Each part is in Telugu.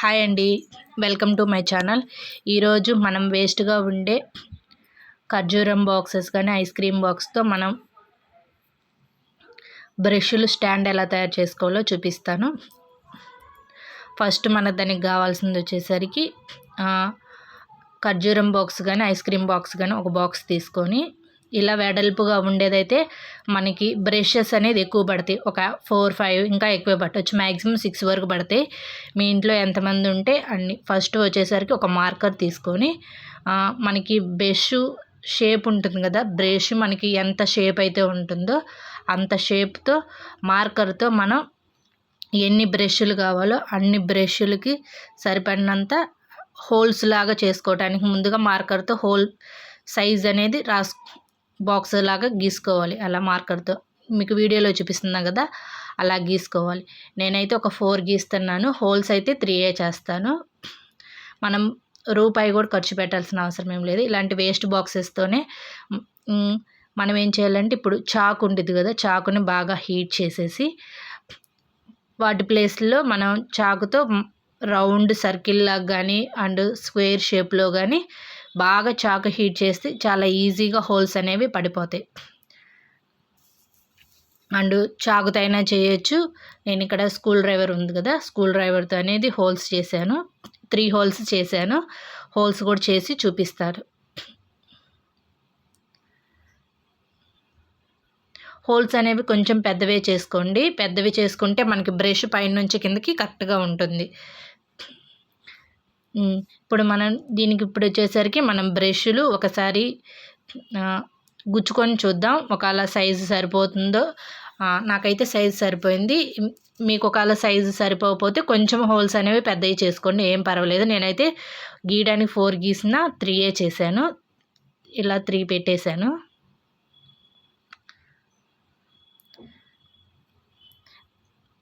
హాయ్ అండి. Welcome to my channel. ఈరోజు మనం వేస్ట్గా ఉండే ఖర్జూరం బాక్సెస్ కానీ ఐస్ క్రీమ్ బాక్స్తో మనం బ్రష్లు స్టాండ్ ఎలా తయారు చేసుకోవాలో చూపిస్తాను. ఫస్ట్ మన దానికి కావాల్సింది వచ్చేసరికి ఖర్జూరం బాక్స్ కానీ ఐస్ క్రీమ్ బాక్స్ కానీ ఒక బాక్స్ తీసుకొని ఇలా వెడల్పుగా ఉండేదైతే మనకి బ్రషెస్ అనేది ఎక్కువ పడతాయి. ఒక ఫోర్ ఫైవ్ ఇంకా ఎక్కువ పట్టవచ్చు మ్యాక్సిమం సిక్స్ వరకు పడతాయి. మీ ఇంట్లో ఎంతమంది ఉంటే అన్ని ఫస్ట్ వచ్చేసరికి ఒక మార్కర్ తీసుకొని మనకి బ్రష్ షేప్ ఉంటుంది కదా బ్రష్ మనకి ఎంత షేప్ అయితే ఉంటుందో అంత షేప్తో మార్కర్తో మనం ఎన్ని బ్రష్లు కావాలో అన్ని బ్రష్లకి సరిపడినంత హోల్స్ లాగా చేసుకోవడానికి ముందుగా మార్కర్తో హోల్ సైజ్ అనేది రాసు బాక్స్ లాగా గీసుకోవాలి అలా మార్కర్తో. మీకు వీడియోలో చూపిస్తున్నాను కదా అలా గీసుకోవాలి. నేనైతే ఒక ఫోర్ గీస్తున్నాను హోల్స్ అయితే త్రీ ఏ చేస్తాను. మనం రూపాయి కూడా ఖర్చు పెట్టాల్సిన అవసరం ఏం లేదు. ఇలాంటి వేస్ట్ బాక్సెస్తోనే మనం ఏం చేయాలంటే ఇప్పుడు చాకు ఉంటుంది కదా చాకుని బాగా హీట్ చేసేసి వాటి ప్లేస్లో మనం చాకుతో రౌండ్ సర్కిల్ లాగా కానీ అండ్ స్క్వేర్ షేప్లో కానీ బాగా చాకు హీట్ చేస్తే చాలా ఈజీగా హోల్స్ అనేవి పడిపోతాయి. అండ్ చాకుతో అయినా చేయొచ్చు. నేను ఇక్కడ స్కూల్ డ్రైవర్ ఉంది కదా స్కూల్ డ్రైవర్తో అనేది హోల్స్ చేశాను. త్రీ హోల్స్ చేశాను. హోల్స్ కూడా చేసి చూపిస్తారు. హోల్స్ అనేవి కొంచెం పెద్దవే చేసుకోండి. పెద్దవి చేసుకుంటే మనకి బ్రష్ పైనుంచి కిందకి కరెక్ట్గా ఉంటుంది. ఇప్పుడు మనం దీనికి ఇప్పుడు వచ్చేసరికి మనం బ్రష్లు ఒకసారి గుచ్చుకొని చూద్దాం. ఒకవేళ సైజు సరిపోతుందో నాకైతే సైజు సరిపోయింది. మీకు ఒకవేళ సైజు సరిపోకపోతే కొంచెం హోల్స్ అనేవి పెద్దవి చేసుకోండి. ఏం పర్వాలేదు. నేనైతే గీయడానికి ఫోర్ గీసిన త్రీయే చేశాను. ఇలా త్రీ పెట్టేశాను.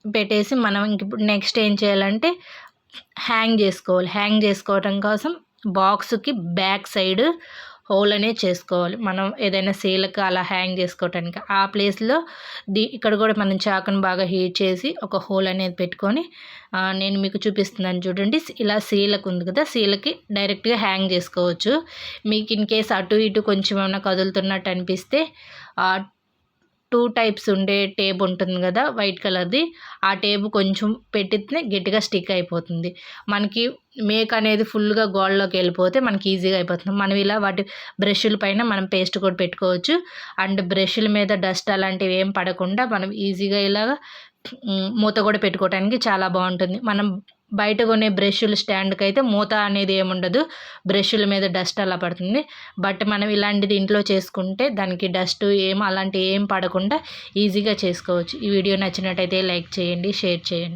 పెట్టేసి మనం ఇంక ఇప్పుడు నెక్స్ట్ ఏం చేయాలంటే హ్యాంగ్ చేసుకోవాలి. హ్యాంగ్ చేసుకోవటం కోసం బాక్స్కి బ్యాక్ సైడ్ హోల్ అనేది చేసుకోవాలి. మనం ఏదైనా సీలకు అలా హ్యాంగ్ చేసుకోవటానికి. ఆ ప్లేస్లో ది ఇక్కడ కూడా మనం చాకును బాగా హీట్ చేసి ఒక హోల్ అనేది పెట్టుకొని నేను మీకు చూపిస్తున్నాను చూడండి. ఇలా సీలకు ఉంది కదా సీలకి డైరెక్ట్గా హ్యాంగ్ చేసుకోవచ్చు. మీకు ఇన్ కేస్ అటు ఇటు కొంచెం ఏమైనా కదులుతున్నట్టు అనిపిస్తే టూ టైప్స్ ఉండే టేప్ ఉంటుంది కదా వైట్ కలర్ది. ఆ టేప్ కొంచెం పెట్టితే గట్టిగా స్టిక్ అయిపోతుంది. మనకి మేక్ అనేది ఫుల్గా గోల్డ్లోకి వెళ్ళిపోతే మనకి ఈజీగా అయిపోతుంది. మనం ఇలా వాటి బ్రష్ల పైన మనం పేస్ట్ కూడా పెట్టుకోవచ్చు. అండ్ బ్రష్ల మీద డస్ట్ అలాంటివి ఏం పడకుండా మనం ఈజీగా ఇలాగా మూత కూడా పెట్టుకోవడానికి చాలా బాగుంటుంది. మనం బయట కొనే బ్రష్లు స్టాండ్కి అయితే మూత అనేది ఏముండదు. బ్రష్ల మీద డస్ట్ అలా పడుతుంది. బట్ మనం ఇలాంటిది ఇంట్లో చేసుకుంటే దానికి డస్ట్ ఏం అలాంటి ఏం పడకుండా ఈజీగా చేసుకోవచ్చు. ఈ వీడియో నచ్చినట్టయితే లైక్ చేయండి షేర్ చేయండి.